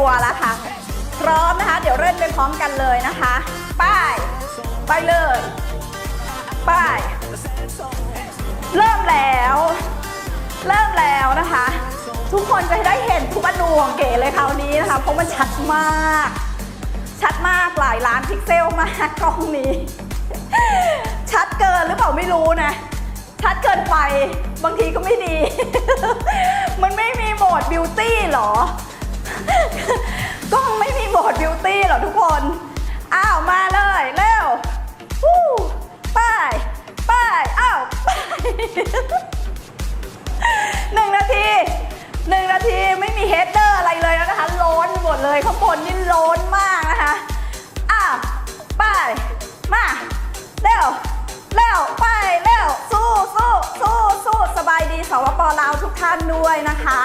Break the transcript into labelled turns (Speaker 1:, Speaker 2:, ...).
Speaker 1: ตัวละค่ะ พร้อมนะคะ เดี๋ยวเริ่มไปพร้อมกันเลยนะคะไป้าย ไปเลยไป้าย เริ่มแล้ว เริ่มแล้วนะคะ ทุกคนจะได้เห็นทุกอนูของเก๋เลยคราวนี้นะคะ เพราะมันชัดมาก ชัดมากหลายล้านพิกเซลมากกล้องนี้ ชัดเกินหรือเปล่าไม่รู้นะชัดเกินไปบางทีก็ไม่ดี มันไม่มีโหมดบิวตี้หรอ วตี้หรอทุกคน อ้าวมาเลยเร็ววู้ไป้ายป้ายอ้าวไปหนึ่งนาทีหนึ่งนาทีไม่มีเฮดเดอร์อะไรเลยแล้วนะคะโล้นหมดเลยข้างบนนี่โล้นมากนะคะอ้าวไปมาเร็วเร็วไปเร็วสู้สู้สู้สู้สบายดีสวปลาวทุกท่านด้วยนะคะ